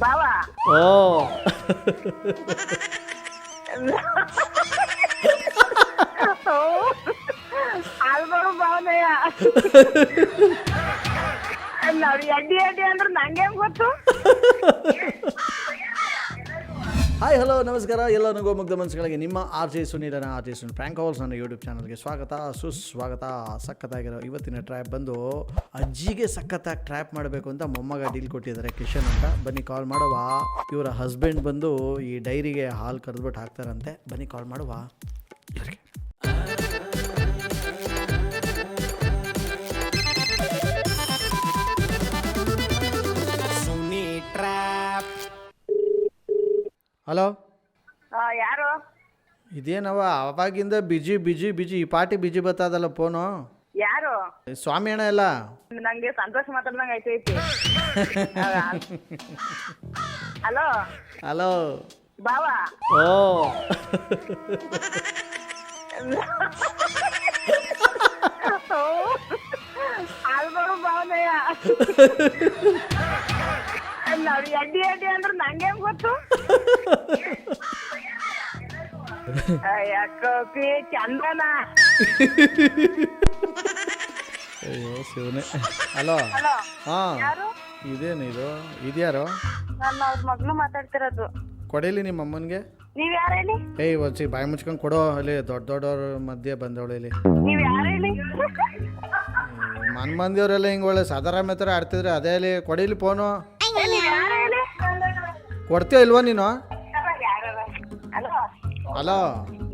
ಬಾವ ಓ ಆಲ್ಬರು ಬಾವನಯ್ಯ ನೋಡಿ ಅಡ್ಡಿ ಅಡ್ಡಿ ಅಂದ್ರೆ ನಂಗೆ ಗೊತ್ತು ಹಾಯ್ ಹಲೋ ನಮಸ್ಕಾರ. ಎಲ್ಲ ನಗೋ ಮುಗ್ಧ ಮನಸ್ಸುಗಳಿಗೆ ನಿಮ್ಮ ಆರ್ ಜೆ ಸುನೀಲನ, ಆರ್ ಜೆ ಸುನ್ ಫ್ರ್ಯಾಂಕ್ ಹೌಲ್ಸ್ ನನ್ನ ಯೂಟ್ಯೂಬ್ ಚಾನಲ್ಗೆ ಸ್ವಾಗತ, ಸುಸ್ವಾಗತ, ಸಖತ್ತಾಗಿರೋ ಇವತ್ತಿನ ಟ್ರ್ಯಾಪ್ ಬಂದು ಅಜ್ಜಿಗೆ ಸಖತ್ತಾಗಿ ಟ್ರ್ಯಾಪ್ ಮಾಡಬೇಕು ಅಂತ ಮೊಮ್ಮಗ ಡೀಲ್ ಕೊಟ್ಟಿದ್ದಾರೆ ಕಿಶನ್ ಅಂತ. ಬನ್ನಿ ಕಾಲ್ ಮಾಡುವ. ಇವರ ಹಸ್ಬೆಂಡ್ ಬಂದು ಈ ಡೈರಿಗೆ ಹಾಲು ಕರೆದ್ಬಿಟ್ಟು ಹಾಕ್ತಾರಂತೆ. ಬನ್ನಿ ಕಾಲ್ ಮಾಡುವ. ಹಲೋ? ಆ, ಯಾರು? ಇದೇನವ ಅವಾಗಿಂದ ಬಿಜಿ ಬಿಜಿ ಬಿಜಿ ಈ ಪಾಟಿ ಬಿಜಿ ಬರ್ತದಲ್ಲ ಫೋನು? ಯಾರು? ಸ್ವಾಮಿ ಅಣ್ಣ ಎಲ್ಲ? ನಂಗೆ ಸಂತೋಷ ಮಾತಾಡ್ದಂಗೆ ಐತೈತಿ ಹಲೋ? ಹಲೋ? ಬಾವಾ ಓ. ಆಲ್ಬರು ಬಾವನಯ್ಯ ನೋಡಿ ಅಡ್ಡಿ ಅಡ್ಡಿ ಅಂದ್ರೆ ನಂಗೆ ಗೊತ್ತು? ಯಾಕೋಪಿ ಚಂದನ ಅಯ್ಯೋ ಶಿವನೇ. ಹಲೋ ಹಲೋ ಹಾಂ ಯಾರು? ಇದೇನು ಇದು? ಇದ್ಯಾರು? ನನ್ನ ಅವ್ರ ಮಗಳು ಮಾತಾಡ್ತಿರೋದು. ಕೊಡೇಲಿ ನಿಮ್ಮ ಅಮ್ಮನಿಗೆ? ನೀವ್ ಯಾರು ಹೇಳಿ? ಏಯ್ ಒಂದ್ಸಿ ಬಾಯಿ ಮುಚ್ಕೊಂಡು ಕೊಡೋ ಅಲ್ಲಿ ದೊಡ್ಡ ದೊಡ್ಡವ್ರ ಮಧ್ಯೆ ಬಂದವಳು ಇಲ್ಲಿ. ನೀವ್ ಯಾರು ಹೇಳಿ? ಮನ್ ಮಂದಿಯವರೆಲ್ಲ ಹಿಂಗೆ ಒಳ್ಳೆ ಸಾಧಾರಣ ಮೇತ್ರ ಆಡ್ತಿದ್ರೆ ಅದೇ ಅಲ್ಲಿ ಕೊಡೀಲಿ ಫೋನು. ಕೊಡ್ತೀಯ ಇಲ್ವಾ ನೀನು? ಹಲೋ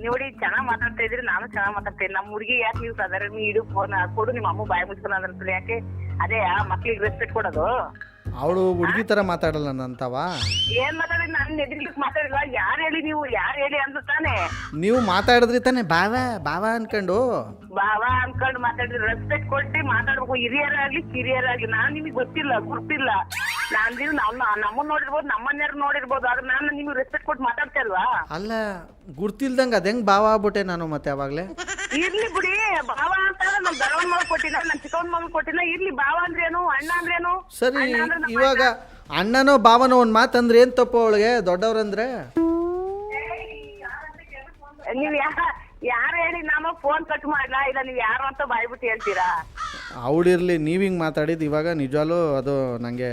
ನೋಡಿ ಚೆನ್ನಾಗ್ ಮಾತಾಡ್ತಾ ಇದ್ರಿ ನಾನು ಚೆನ್ನಾಗ್ ಮಾತಾಡ್ತೇನೆ ನಮ್ಮ ಹುಡುಗಿ ಯಾಕೆ ನೀವು ಸಾಧಾರಣ ಇಡು ಫೋನ್ ಕೊಡು ನಿಮ್ಮ ಅಮ್ಮ ಬಾಯಿ ಮುಚ್ಕೊಂಡು ಅದ್ರಲ್ಲಿ ಯಾಕೆ? ಅದೇ ಆ ಮಕ್ಳಿಗೆ ರೆಸ್ಪೆಕ್ಟ್ ಕೊಡೋದು. ಅವಳು ಹುಡುಗಿ ತರ ಮಾತಾಡಲ್ಲ ನಂತವ ಏನ್ ಮಾತಾಡಿದ್? ನಾನು ಎದುರ್ಲಿಕ್ಕೆ ಮಾತಾಡಿಲ್ಲ ಯಾರು ಹೇಳಿ ನೀವು? ಯಾರು ಹೇಳಿ ಅಂತ ತಾನೆ. ನೀವು ಮಾತಾಡಿದ್ರಿ ತಾನೆ ಬಾವ ಬಾವ ಅನ್ಕೊಂಡು? ಬಾವ ಅನ್ಕೊಂಡು ಮಾತಾಡಿದ್ರೆ. ರೆಸ್ಪೆಕ್ಟ್ ಕೊಟ್ಟು ಮಾತಾಡ್ಬೇಕು. ಹಿರಿಯರಾಗ್ಲಿ ಕಿರಿಯರಾಗ್ಲಿ. ನಾನ್ ನಿಮಗೆ ಗೊತ್ತಿಲ್ಲ ಗುರ್ತಿಲ್ಲ. ನಾನ್ ನೀವು ನಮ್ಮ ನಮ್ಮನ್ನ ನೋಡಿರ್ಬೋದು ನಮ್ಮನ್ಯಾರು ನೋಡಿರ್ಬೋದು ಆದ್ರೆ ನಾನು ನಿಮ್ಗೆ ರೆಸ್ಪೆಕ್ಟ್ ಕೊಟ್ಟು ಮಾತಾಡ್ತಾ ಇಲ್ವಾ? ಅಲ್ಲ ಗುರ್ತಿಲ್ದಂಗ ಅದ ಹೆಂಗ್ ಭಾವ ಆಗ್ಬಿಟ್ಟೆ ನಾನು ಮತ್ತೆ ಅವಾಗ್ಲೇ? ಇರ್ಲಿ ಬಿಡಿ ಬಾವ ಅಂತ ನಮ್ ದೊಡ್ಡವನ್ ಮಗ ಕೊಟ್ಟಿನ ನಮ್ ಚಿಕ್ಕವನ್ ಮಗ ಕೊಟ್ಟಿನ ಇರ್ಲಿ ಬಾವ ಅಂದ್ರೇನು ಅಣ್ಣ ಅಂದ್ರೇನು? ಸರಿ ಅಣ್ಣ ಅಂದ್ರೆ ನಮ್ಮ ಇವಾಗ ಅಣ್ಣನೋ ಭಾವನೋ ಒಂದು ಮಾತಂದ್ರೆ ಏನ್ ತಪ್ಪು ಅವಳಿಗೆ ದೊಡ್ಡವ್ರಂದ್ರೆ? ನೀವ್ ಯಾ ಯಾರು ಹೇಳಿ ನಾನು ಫೋನ್ ಕಟ್ ಮಾಡ್ಲಾ? ಇಲ್ಲ ನೀವ್ ಯಾರು ಅಂತ ಬಾಯ್ಬಿಟ್ಟು ಹೇಳ್ತೀರಾ? ಅವಳಿರ್ಲಿ ನೀವು ಹಿಂಗೆ ಮಾತಾಡಿದ್ದು ಇವಾಗ ನಿಜವಾಗ್ಲೂ ಅದು ನನಗೆ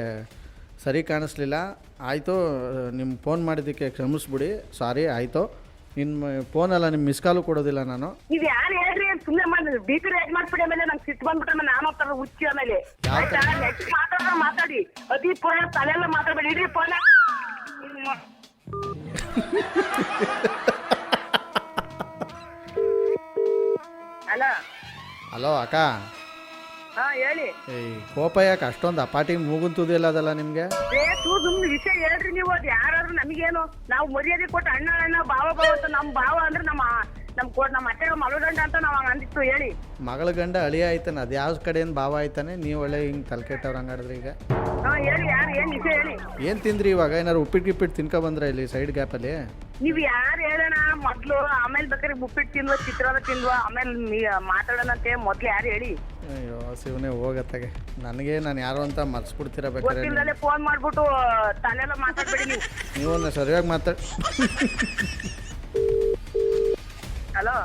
ಸರಿ ಕಾಣಿಸ್ಲಿಲ್ಲ. ಆಯಿತು ನಿಮ್ಮ ಫೋನ್ ಮಾಡಿದ್ದಕ್ಕೆ ಕ್ಷಮಿಸ್ಬಿಡಿ. ಸಾರಿ ಆಯಿತು. ನಿಮ್ಮ ಫೋನಲ್ಲ ನಿಮ್ಮ ಮಿಸ್ ಕಾಲು ಕೊಡೋದಿಲ್ಲ ನಾನು. ನೀವ್ ಯಾರು ಹೇಳ್ರಿ? ಅಂತ ಸುಮ್ನೆ ಮಾಡಿ ಬಿ ಪಿ ರೇಟ್ ಮಾಡ್ಬಿಡಿ ಆಮೇಲೆ ನಂಗೆ ಸಿಟ್ಟು ಬಂದ್ಬಿಟ್ಟ ನಾನು ಹೋಗ್ತಾರ ಹುಚ್ಚಿ ಆಮೇಲೆ. ಆಯ್ತಾ? ನೆಕ್ಸ್ಟ್ ಮಾತಾಡ. ಮಾತಾಡಿ ಅತಿ ಪುರ ತಲೆಲ್ಲ ಮಾತಾಡ್ಬೇಡಿ. ಇಡೀ ಫೋನ್ ಹಲೋ. ಹಲೋ ಅಕ್ಕ. ಹಾ ಹೇಳಿ. ಏಯ್ ಕೋಪ ಯಾಕೆ? ಅಷ್ಟೊಂದು ಅಪಾಟಿ ಮೂಗುಂತುದಿಲ್ಲ ಅದಲ್ಲ ನಿಮ್ಗೆ? ಏ ತೂ ಸುಮ್ನೆ ವಿಷಯ ಹೇಳ್ರಿ ನೀವು. ಅದು ಯಾರಾದ್ರೂ ನಮಗೇನು? ನಾವು ಮರ್ಯಾದೆ ಕೊಟ್ಟು ಅಣ್ಣ ಅಣ್ಣ ಭಾವ ಭಾವ ಅಂತ ನಮ್ಮ ಭಾವ ಅಂದ್ರೆ ನಮ್ಮ ನಮ್ ಕೋಟ್ ನಮ್ಮ ಅತ್ತೆ ಮಲಗಂಡ ಅಂತ ನಾವು ಅಂದಿತ್ತು ಹೇಳಿ. ಮಗಳ ಗಂಡ ಅಳಿ ಆಯ್ತಾನೆ. ಅದು ಯಾವ ಕಡೆಯಿಂದ ಭಾವ ಆಯ್ತಾನೆ? ನೀವು ಒಳ್ಳೆ ಹಿಂಗೆ ತಲೆ ಕೆಟ್ಟವ್ರು ಹಂಗಾಡಿದ್ರಿ ಈಗ? ಹಾ ಹೇಳಿ ಯಾರು ಏನ್ ವಿಷಯ ಹೇಳಿ? ಏನು ತಿಂದ್ರಿ ಇವಾಗ? ಏನಾರು ಉಪ್ಪಿಟ್ಟು ಗಿಪ್ಪಿಟ್ಟು ತಿನ್ಕೊ ಬಂದ್ರ ಇಲ್ಲಿ ಸೈಡ್ ಗ್ಯಾಪಲ್ಲಿ? ನೀವ್ ಯಾರು ಹೇಳೋಣ? ಮೊದ್ಲು ಆಮೇಲೆ ಬೇಕಾದ್ರೆ ಉಪ್ಪಿಟ್ಟು ತಿನ್ವ ಚಿತ್ರಾನ್ನ ತಿನ್ವ ಆಮೇಲೆ ಅಂತ ಮಾತಾಡೋಣಂತೆ ಮೊದ್ಲು ಯಾರು ಹೇಳಿ? ಅಯ್ಯೋ ಶಿವನೇ ಹೋಗತ್ತಾಗೆ. ನನಗೆ ನಾನು ಯಾರು ಅಂತ ಮರ್ಸ್ಬಿಡ್ತೀರ ಬೇಕಾದ್ರೆ. ಗೊತ್ತಿಲ್ಲದೆ ಫೋನ್ ಮಾಡ್ಬಿಟ್ಟು ತಲೆಲ್ಲ ಮಾತಾಡ್ಬೇಡಿ ನೀವು. ನೀವು ಸರಿಯಾಗಿ ಮಾತಾಡ್ ಹಲೋ?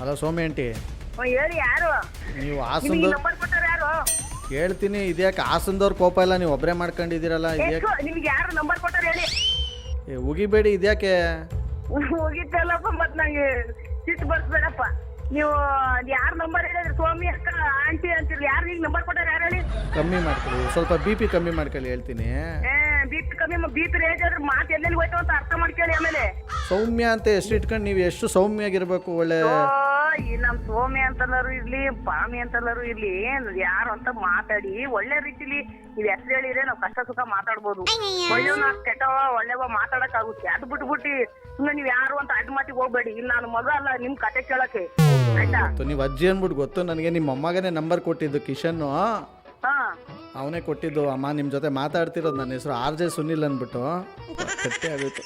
Hello Somi aunty. ಹೇಳಿ ಯಾರು? ನೀವು ಹಾಸನದವ್ರು ನಂಬರ್ ಕೊಟ್ಟಾರ ಯಾರು? ಹೇಳ್ತೀನಿ ಇದ್ಯಾಕೆ ಹಾಸನದವ್ರ ಕೋಪ ಇಲ್ಲ ನೀವು ಒಬ್ಬರೇ ಮಾಡ್ಕೊಂಡಿದ್ದೀರಲ್ಲ ಇದ್ಯಾಕೆ ನಿಮ್ಗೆ ಯಾರು ನಂಬರ್ ಕೊಟ್ಟಾರ ಹೇಳಿ? ಏ, ಉಗಿಬೇಡಿ ಇದ್ಯಾಕೆ? ಹೋಗಿದ್ದಲ್ಲಪ್ಪ ಮತ್ ನಂಗೆ ಸಿಟ್ಟು ಬರ್ಸ್ಬೇಡಪ್ಪ. ನೀವು ಯಾರ ನಂಬರ್ ಹೇಳಿದ್ರಿ? ಸ್ವಾಮಿ ಅಕ್ಕ ಆಂಟಿ ಅಂತಿರ್ಲಿ. ಯಾರು ಈಗ ನಂಬರ್ ಕೊಟ್ಟಾರ ಯಾರು ಹೇಳಿ? ಕಮ್ಮಿ ಮಾಡ್ಕೊಳ್ಳಿ. ಸ್ವಲ್ಪ ಬಿ ಪಿ ಕಮ್ಮಿ ಮಾಡ್ಕೊಳ್ಳಿ ಹೇಳ್ತೀನಿ. ಏ ಬಿ ಪಿ ಕಮ್ಮಿ ಬಿ ಪಿ ರೇಟ್ ಆದ್ರೆ ಮಾತು ಎಲ್ಲೆಲ್ಲಿ ಹೋಯ್ತು ಅಂತ ಅರ್ಥ ಮಾಡ್ಕೊಳ್ಳಿ ಆಮೇಲೆ. ಸೌಮ್ಯ ಅಂತ ಎಷ್ಟು ಇಟ್ಕೊಂಡು ನೀವು ಎಷ್ಟು ಸೌಮ್ಯಾಗಿರ್ಬೇಕು ಒಳ್ಳೆ ಓ ಈ ನಮ್ ಸೋಮಿ ಅಂತಲ್ಲರು ಇರ್ಲಿ ಪಾಮಿ ಅಂತಲ್ಲರು ಇರ್ಲಿ ಯಾರು ಅಂತ ಮಾತಾಡಿ ಒಳ್ಳೆ ರೀತಿಲಿ ನೀವ್ ಹೆಸರು ಹೇಳಿದ್ರೆ ನಾವ್ ಕಷ್ಟ ಸುಖ ಮಾತಾಡ್ಬೋದು. ಒಳ್ಳೆವ ಕೆಟ್ಟವ ಒಳ್ಳೆವ ಮಾತಾಡಕ್ ಆಗುತ್ತೆ ಅದು ಬಿಟ್ಬಿಟ್ಟು ಸುಮ್ಮನೆ ನೀವ್ ಯಾರು ಅಂತ ಅಡ್ಡ ಮಾತಿಗೆ ಹೋಗ್ಬೇಡಿ. ಇಲ್ಲ ನಾನು ಮಗ ಅಲ್ಲ ನಿಮ್ ಕತೆ ಕೇಳಕ್ಕೆ. ಆಯ್ತಾ? ನೀವ್ ನೀವು ಅಜ್ಜಿ ಅಂದ್ಬಿಟ್ಟು ಗೊತ್ತು ನನಗೆ ನಿಮ್ಮ ಅಮ್ಮಗನೇ ನಂಬರ್ ಕೊಟ್ಟಿದ್ದು ಕಿಶನ್ ಹಾ. ಅವನೇ ಕೊಟ್ಟಿದ್ದು ಅಮ್ಮ ನಿಮ್ಮ ಜೊತೆ ಮಾತಾಡ್ತಿರೋದು ನನ್ನ ಹೆಸರು ಆರ್ ಜೆ ಸುನಿಲ್ ಅಂದ್ಬಿಟ್ಟು ಕಟ್ಟೆ ಆಗೋಯ್ತು.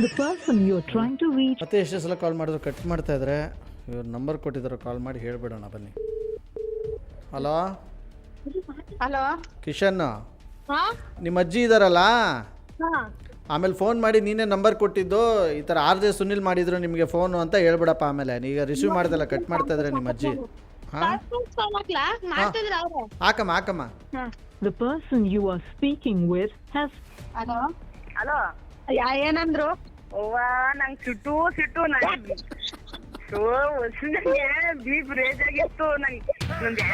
The person you're trying to reach ಮತ್ತೆ ಎಷ್ಟೇ ಸಲ ಕಾಲ್ ಮಾಡಿದ್ರು ಕಟ್ ಮಾಡ್ತಾ ಇದ್ರೆ ಇವ್ರ ನಂಬರ್ ಕೊಟ್ಟಿದ್ರು ಕಾಲ್ ಮಾಡಿ ಹೇಳ್ಬಿಡೋಣ ಬನ್ನಿ. Hello hello Kishan? ಹಾ? ನಿಮ್ಮ ಅಜ್ಜಿ ಇದಾರಲ್ಲ? ಹಾ. ಆಮೇಲೆ ಫೋನ್ ಮಾಡಿ ನೀನೇ ನಂಬರ್ ಕೊಟ್ಟಿದ್ದು ಈ ಥರ ಆರ್ ಜೆ ಸುನಿಲ್ ಮಾಡಿದ್ರು ನಿಮಗೆ ಫೋನು ಅಂತ ಹೇಳ್ಬಿಡಪ್ಪ ಆಮೇಲೆ. ಈಗ ರಿಸೀವ್ ಮಾಡ್ದಲ್ಲ ಕಟ್ ಮಾಡ್ತಾ ಇದ್ರೆ ನಿಮ್ಮ ಅಜ್ಜಿ. ಹಾಂ? ಫೋನ್ ಹಾಕ್ಲಾ ಮಾಡ್ತಿದ್ರ ಅವ್ರೆ ಹಾಕಮ್ಮ. ಹಾಕಮ್ಮ The person you are speaking with has hello hello ಯಾ ಏನಂದ್ರು? ಅವ್ವ ನಂಗ್ ಸಿಟ್ಟು ಸಿಟ್ಟು ನನಗೆ ಬೀಪ್ ರೇಜ್ ಆಗಿತ್ತು. ನಂಗೆ ನಂಗೆ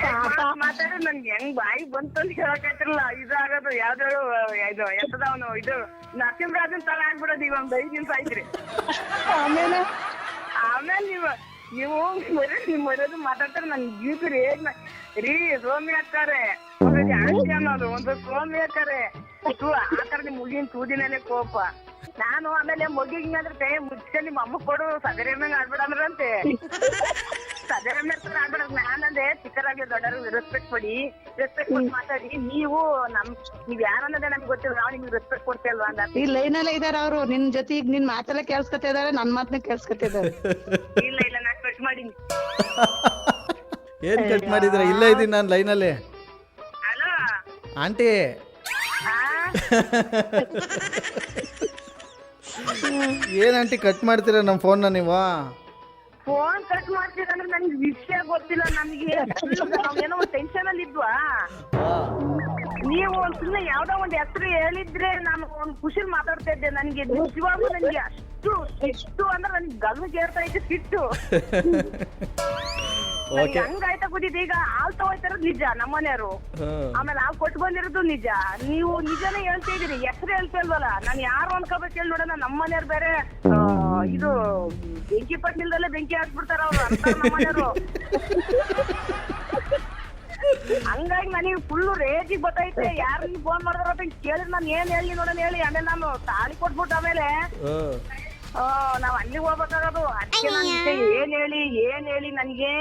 ಮಾತಾಡಿ ನನ್ಗೆ ಹೆಂಗ್ ಬಾಯಿ ಬಂತು ಅಂತ ಹೇಳಕ್ಕಾಯ್ತಿರ್ಲಿಲ್ಲ ಇದಾಗೋದು ಯಾವ್ದಾದ್ರು ಇದು ಎತ್ತದವನು ಇದು ನರಸಿಂಹರಾಜನ್ ತರ ಆಗ್ಬಿಡೋದು ಈಗ ಒಂದ್ ಐದ್ ನಿಮಿಷ ಆಯ್ತ್ರಿ ಆಮೇಲೆ? ಆಮೇಲೆ ನೀವು ನೀವು ಮರಿ ನಿಮ್ ಮರ್ಯಾದ ಮಾತಾಡ್ತಾರೆ ನನ್ ಬೀಪ್ ರೇಜ್ ರೀ ರೋಮಿ ಹಾಕ್ತಾರೆ ಜಾಸ್ತಿ ಅನ್ನೋದು ಒಂದು ಸೋಮಿ ಹಾಕ್ತಾರೆ ತೂ ಹಾಕಾರ ನಿಮ್ ಮುಗಿನ ತೂದಿನೇ ಕೋಪ. ನಾನು ಆಮೇಲೆ ಮಗಿಗೆ ಅಂದ್ರೆ ಕೈ ಮುಚ್ಚ ನಿಮ್ಮ ಅಮ್ಮ ಕೊಡು ಸದರಮ್ಯಂಗ್ ಆಡ್ಬಿಡಂದ್ರಂತೆ ಸದರಮ್ಯ ಆಡ್ಬಿಡ ನಾನಂದೆ ಚಿಕ್ಕರಾಗಿ ದೊಡ್ಡರು ರೆಸ್ಪೆಕ್ಟ್ ಕೊಡಿ. ರೆಸ್ಪೆಕ್ಟ್ ಕೊಟ್ಟು ಮಾತಾಡಿ. ನೀವು ನಮ್ ನೀವ್ ಯಾರನ್ನದೇ ನಮ್ಗೆ ಗೊತ್ತಿಲ್ಲ. ನಾವು ನಿಮ್ಗೆ ರೆಸ್ಪೆಕ್ಟ್ ಕೊಡ್ತೇಲ್ವಾ ಅಂತ. ಈ ಲೈನ್ ಅಲ್ಲೇ ಇದಾರೆ ಅವ್ರು. ನಿನ್ ಜೊತೆ ಈಗ ನಿನ್ ಮಾತೆಲ್ಲ ಕೇಳಿಸ್ಕೊತಿದಾರೆ ನನ್ ಮಾತನ್ನ ಕೇಳಿಸ್ಕೊತಿದಾರೆ ಇಲ್ಲ ಇಲ್ಲ ನಾನ್ ಕಟ್ ಮಾಡೀನಿ. ಏನ್ ಕಟ್ ಮಾಡಿದ್ರೆ? ಇಲ್ಲ ಇದೀನಿ ನಾನು ಲೈನಲ್ಲಿ ಹಲೋ ಆಂಟಿ. ಆ ಏನು ಆಂಟಿ ಕಟ್ ಮಾಡ್ತೀರಾ ನಮ್ಮ ಫೋನ್ನ ನೀವು? ಫೋನ್ ಕಟ್ ಮಾಡ್ತೀರಂದ್ರೆ ನನಗೆ ವಿಷಯ ಗೊತ್ತಿಲ್ಲ, ನನಗೆ ನಾವೇನೋ ಒಂದು ಟೆನ್ಷನ್ ಅಲ್ಲಿ ಇದ್ವಾ? ನೀವು ಸುಮ್ಮನೆ ಯಾವ್ದೋ ಒಂದು ಹೆಸರು ಹೇಳಿದ್ರೆ ನಾನು ಒಂದು ಖುಷಿಲಿ ಮಾತಾಡ್ತಾ ಇದ್ದೆ ನನ್ಗೆ. ನಿಜವಾಗ್ಲೂ ನನಗೆ ಅಷ್ಟು ಇಷ್ಟು ಅಂದ್ರೆ ನನಗೆ ಗಲ್ಲು ಏರ್ತಾ ಇದ್ದೆ ಸಿಟ್ಟು. ಓಕೆ ಹಂಗಾಯ್ತಾ ಗೊತ್ತಿದೆ ಈಗ ಹಾಲ್ ತಗೋಯ್ತಾರದ್ ನಿಜ ನಮ್ಮನೆಯವರು ಆಮೇಲೆ ಹಾಲ್ ಕೊಟ್ಟು ಬಂದಿರೋದು ನಿಜ. ನೀವು ನಿಜನೇ ಹೇಳ್ತಾ ಇದೀರಿ ಹೆಸರು ಹೇಳ್ತಾ ಇಲ್ವಲ್ಲ? ನಾನು ಯಾರು ಅನ್ಕೋಬೇಕು ಹೇಳಿ ನೋಡೋಣ ನಮ್ಮನೆಯವ್ರು ಬೇರೆ ಆ, ಇದು ಬೆಂಕಿ ಪಟ್ನಿಲ್ದಲ್ಲೇ ಬೆಂಕಿ ಹಾಕ್ಬಿಡ್ತಾರ ಅವ್ರು ಅಂತ ನಮ್ಮನೆಯವರು ಹಂಗಾಗಿ ನನಗೆ ಫುಲ್ ರೇಜಿಗೆ ಗೊತ್ತೈತೆ ಯಾರು ನೀವು ಫೋನ್ ಮಾಡಿದ್ರು ಅಂತ ಕೇಳಿದ್ ನಾನು ಏನ್ ಹೇಳಿ ನೋಡೋಣ ಹೇಳಿ. ಆಮೇಲೆ ನಾನು ತಾಳಿ ಕೊಟ್ಬಿಟ್ಟು ಆಮೇಲೆ. ನಾವ್ ಅಲ್ಲಿ ಹೋಗ್ಬೇಕಾಗದು. ಅದಕ್ಕೆ ನಾನು ಏನ್ ಹೇಳಿ ಏನ್ ಹೇಳಿ ನನಗೆ?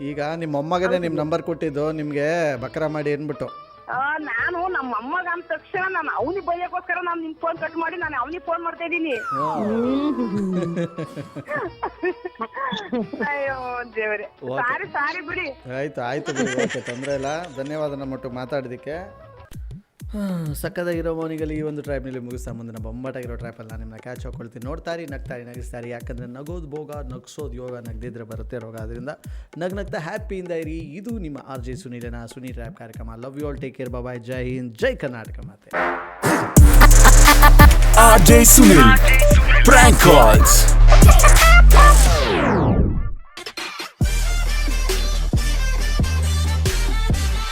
ಈಗ ನಿಮ್ಮ ಮೊಮ್ಮಗನೇ ನಿಮ್ಮ ನಂಬರ್ ಕೊಟ್ಟಿದ್ದು ನಿಮಗೆ ಬಕ್ರ ಮಾಡಿ ಅಂದ್ಬಿಟ್ಟು. ಆ, ನಾನು ನಮ್ಮ ಅಮ್ಮಗ ಅಂದ ತಕ್ಷಣ ನಾನು ಅವನಿಗೆ ಬೈಯಕ್ಕೋಸ್ಕರ ನಾನು ನಿಮ್ ಫೋನ್ ಕಟ್ ಮಾಡಿ ನಾನು ಅವನಿಗೆ ಫೋನ್ ಮಾಡ್ತಾ ಇದ್ದೀನಿ. ಅಯ್ಯೋ ದೇವ್ರೆ. ಸಾರಿ ಸಾರಿ ಬಿಡಿ. ಆಯ್ತು ಆಯ್ತು ಬಿಡಿ. ಓಕೆ ತೊಂದರೆ ಇಲ್ಲ. ಧನ್ಯವಾದ ನಮ್ಮ ಮಾತಾಡೋದಕ್ಕೆ ಸಕ್ಕದಾಗಿರೋ ಮೋನಿಗಲ್ಲಿ ಈ ಒಂದು ಟ್ರ್ಯಾಪ್ನಲ್ಲಿ ಮುಗಿಸ್ತಾ ಮುಂದಿನ ಬೊಂಬಾಟಾಗಿರೋ ಟ್ರ್ಯಾಪಲ್ಲಿ ನಾನು ನಿಮ್ಮನ್ನ ಕ್ಯಾಚ್ ಹಾಕೊಳ್ತೀನಿ. ನೋಡ್ತಾರಿ, ನಗ್ತಾರಿ, ನಗಿಸ್ತಾರಿ. ಯಾಕಂದರೆ ನಗೋದು ಭೋಗ, ನಗ್ಸೋದು ಯೋಗ, ನಗ್ದಿದ್ರೆ ಬರುತ್ತೆ ರೋಗ. ಅದರಿಂದ ನಗ್ ನಗ್ತಾ ಹ್ಯಾಪಿಯಿಂದ ಇರಿ. ಇದು ನಿಮ್ಮ ಆರ್ ಜೆ ಸುನೀಲನ ಸುನಿ ಟ್ರ್ಯಾಪ್ ಕಾರ್ಯಕ್ರಮ. Love you all take care bye ಜೈ ಹಿಂದ್ ಜೈ ಕರ್ನಾಟಕ ಮಾತೆ. R J Sunil prank calls.